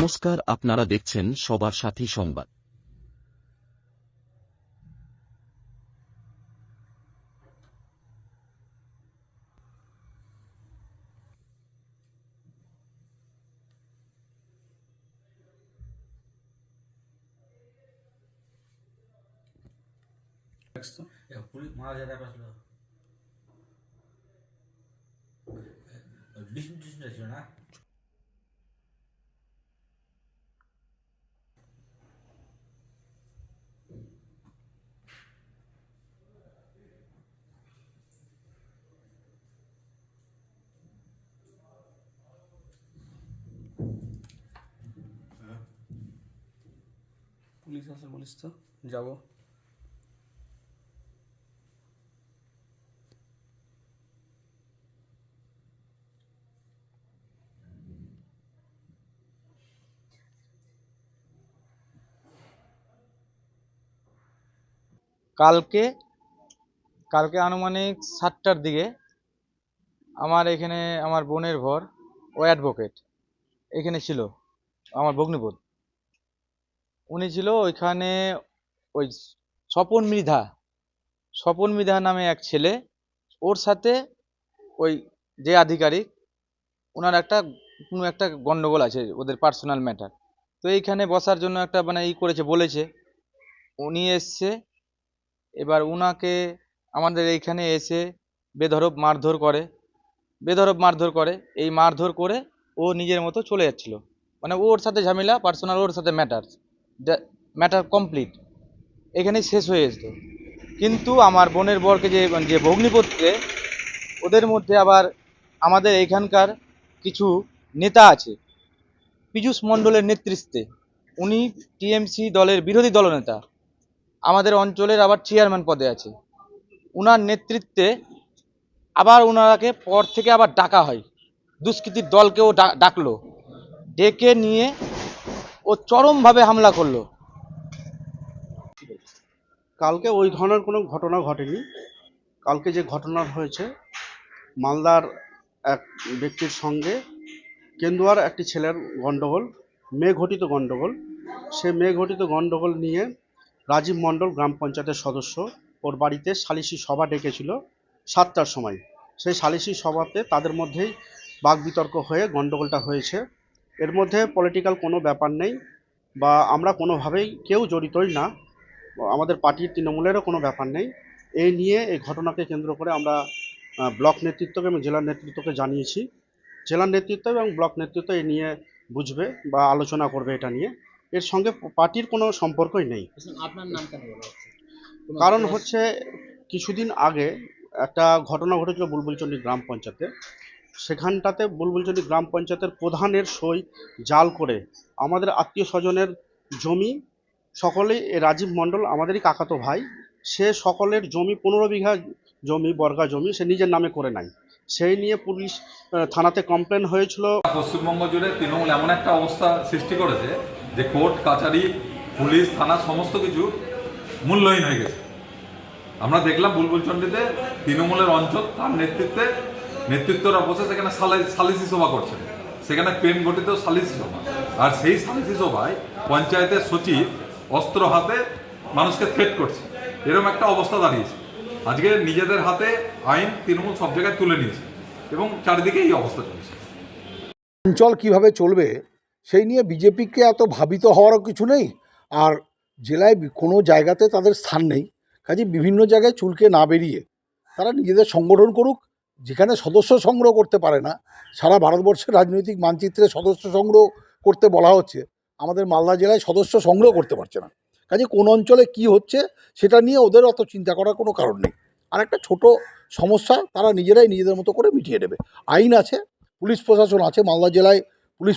নমস্কার আপনারা দেখছেন সবার সাথী সংবাদ। বিষ্ণু না? পুলিশ আছে বলিস তো, যাব। কালকে কালকে আনুমানিক সাতটার দিকে আমার এখানে আমার বোনের ঘর, ও অ্যাডভোকেট এখানে ছিল, আমার ভগ্নিপদ। উনি ছিল ওইখানে ওই স্বপন মৃধা। স্বপন মৃধা নামে এক ছেলে। ওর সাথে ওই যে আধিকারিক ওনার একটা কোনো একটা গন্ডগোল আছে ওদের পার্সোনাল ম্যাটার তো এইখানে বসার জন্য একটা মানে ই করেছে, বলেছে। উনি এসছে, এবার উনাকে আমাদের এইখানে এসে বেধরব মারধর করে। বেধরব মারধর করে। এই মারধর করে ও নিজের মতো চলে যাচ্ছিল। মানে ওর সাথে ঝামেলা পার্সোনাল ওর সাথে ম্যাটার ম্যাটার কমপ্লিট এখানেই শেষ হয়ে যেত। কিন্তু আমার বোনের বরকে যে যে ভগ্নিপতিকে, ওদের মধ্যে আবার আমাদের এখানকার কিছু নেতা আছে, পীযূষ মণ্ডলের নেতৃত্বে। উনি টিএমসি দলের বিরোধী দলনেতা। আমাদের অঞ্চলের আবার চেয়ারম্যান পদে আছে। উনার নেতৃত্বে আবার ওনারাকে পর থেকে আবার ডাকা হয়। দুষ্কৃতির দলকেও ডাকলো। ডেকে নিয়ে ও চরমভাবে হামলা করল। কালকে ওই ধরনের কোনো ঘটনা ঘটেনি। কালকে যে ঘটনা হয়েছে, মালদার এক ব্যক্তির সঙ্গে কেন্দুয়ার একটি ছেলের গণ্ডগোল মেয়ে ঘটিত গণ্ডগোল সে মেয়ে ঘটিত গণ্ডগোল নিয়ে রাজীব মণ্ডল গ্রাম পঞ্চায়েতের সদস্য, ওর বাড়িতে সালিশি সভা ডেকেছিল সাতটার সময়। সেই সালিশি সভাতে তাদের মধ্যেই বাক বিতর্ক হয়ে গণ্ডগোলটা হয়েছে। এর মধ্যে পলিটিক্যাল কোনো ব্যাপার নেই বা আমরা কোনোভাবেই কেউ জড়িতই না। আমাদের পার্টির তৃণমূলেরও কোনো ব্যাপার নেই। এই নিয়ে এই ঘটনাকে কেন্দ্র করে আমরা ব্লক নেতৃত্বকে এবং জেলার নেতৃত্বকে জানিয়েছি। জেলার নেতৃত্ব এবং ব্লক নেতৃত্ব এ নিয়ে বুঝবে বা আলোচনা করবে এটা নিয়ে। এর সঙ্গে পার্টির কোনো সম্পর্কই নেই। হচ্ছে? কারণ হচ্ছে কিছুদিন আগে একটা ঘটনা ঘটেছিল বুলবুলচন্ডী গ্রাম পঞ্চায়েতে। সেখানটাতে বুলবুলচন্ডী গ্রাম পঞ্চায়েতের প্রধানের সই জাল করে আমাদের আত্মীয় স্বজনের জমি, সকলেই রাজীব মণ্ডল, আমাদেরই কাকাতো ভাই, সে সকলের জমি, পনেরো বিঘা জমি, বর্গা জমি সে নিজের নামে করে নাই সেই নিয়ে পুলিশ থানাতে কমপ্লেন হয়েছিল। পশ্চিমবঙ্গ জুড়ে তৃণমূল এমন একটা অবস্থা সৃষ্টি করেছে যে কোর্ট, কাচারি, পুলিশ, থানা, সমস্ত কিছু মূল্যহীন হয়ে গেছে। আমরা দেখলাম বুলবুলচন্ডীতে তৃণমূলের অঞ্চল তার নেতৃত্বে নেতৃত্বরা বসে সেখানে সালিসি সভা করছেন সেখানে পেন গঠিত সালিসি সভা। আর সেই সালিসি সভায় পঞ্চায়েতের সচিব অস্ত্র হাতে মানুষকে থ্রেট করছে। এরকম একটা অবস্থা দাঁড়িয়েছে। আজকে নিজেদের হাতে আইন তৃণমূল সব জায়গায় তুলে নিয়েছে এবং চারিদিকে এই অবস্থা চলছে। অঞ্চল কীভাবে চলবে, সেই নিয়ে বিজেপিকে এত ভাবিত হওয়ারও কিছু নেই। আর জেলায় কোনো জায়গাতে তাদের স্থান নেই। কাজে বিভিন্ন জায়গায় চুলকে না বেরিয়ে তারা নিজেদের সংগঠন করুক যেখানে সদস্য সংগ্রহ করতে পারে না, সারা ভারতবর্ষের রাজনৈতিক মানচিত্রে সদস্য সংগ্রহ করতে বলা হচ্ছে, আমাদের মালদা জেলায় সদস্য সংগ্রহ করতে পারছে না। কাজে কোন অঞ্চলে কি হচ্ছে সেটা নিয়ে ওদের অত চিন্তা করার কোনো কারণ নেই। আর একটা ছোট সমস্যা, তারা নিজেরাই নিজেদের মতো করে মিটিয়ে নেবে। আইন আছে, পুলিশ প্রশাসন আছে, মালদা জেলায় পুলিশ